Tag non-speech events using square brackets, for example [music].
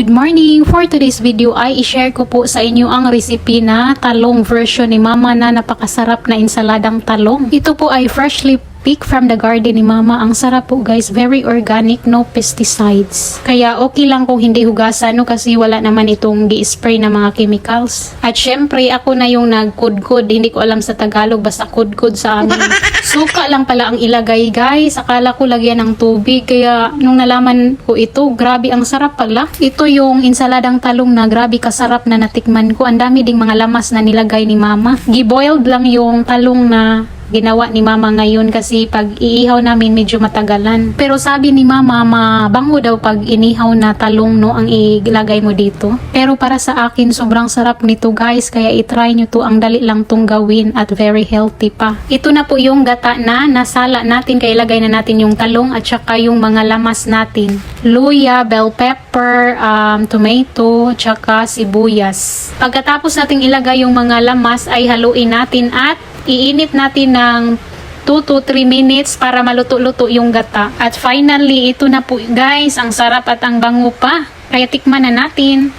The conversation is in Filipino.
Good morning! For today's video ay i-share ko po sa inyo ang recipe na talong version ni Mama na napakasarap na insaladang talong. Ito po ay freshly picked from the garden ni Mama. Ang sarap po guys, very organic, no pesticides. Kaya okay lang kung hindi hugasan no kasi wala naman itong gi-spray na mga chemicals. At syempre ako na yung nagkudkod, hindi ko alam sa Tagalog basta kudkod sa amin. [laughs] Suka lang pala ang ilagay guys. Akala ko lagyan ng tubig kaya nung nalaman ko ito, grabe ang sarap pala. Ito yung insaladang talong na grabe kasarap na natikman ko. Ang dami ding mga lamas na nilagay ni mama. Giboiled lang yung talong na ginawa ni mama ngayon kasi pag iihaw namin medyo matagalan. Pero sabi ni mama, mabango daw pag inihaw na talong no ang ilagay mo dito. Pero para sa akin, sobrang sarap nito guys. Kaya itry nyo to. Ang dali lang tong gawin at very healthy pa. Ito na po yung gata na nasala natin. Kaya ilagay na natin yung talong at saka yung mga lamas natin. Luya, bell pepper, um, tomato, tsaka sibuyas. Pagkatapos nating ilagay yung mga lamas ay haluin natin at iinit natin ng 2 to 3 minutes para maluto-luto yung gata. At finally, ito na po guys, ang sarap at ang bango pa. Kaya tikman na natin.